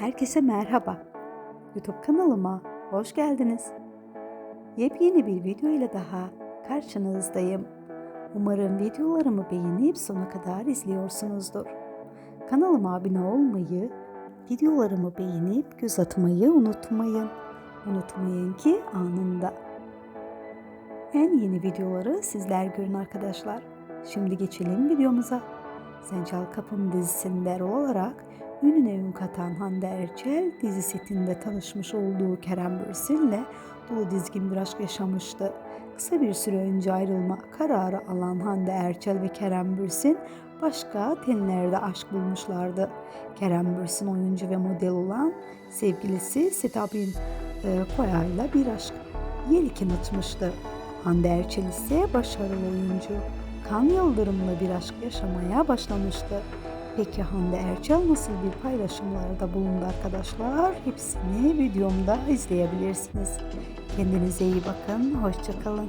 Herkese merhaba. YouTube kanalıma hoş geldiniz. Yepyeni bir video ile daha karşınızdayım. Umarım videolarımı beğenip sona kadar izliyorsunuzdur. Kanalıma abone olmayı, videolarımı beğenip göz atmayı unutmayın. Unutmayın ki anında. En yeni videoları sizler görün arkadaşlar. Şimdi geçelim videomuza. Sen Kapım dizisinde rol olarak ününe ün katan Hande Erçel dizi setinde tanışmış olduğu Kerem Bürsin'le dolu dizgin bir aşk yaşamıştı. Kısa bir süre önce ayrılma kararı alan Hande Erçel ve Kerem Bürsin başka tenlerde aşk bulmuşlardı. Kerem Bürsin oyuncu ve model olan sevgilisi Setapin e, Koya'yla bir aşk yelken açmıştı. Hande Erçel ise başarılı oyuncu. Kan Yıldırım'la bir aşk yaşamaya başlamıştı. Peki Hande Erçel nasıl bir paylaşımlarda bulundu arkadaşlar? Hepsini videomda izleyebilirsiniz. Kendinize iyi bakın, hoşçakalın.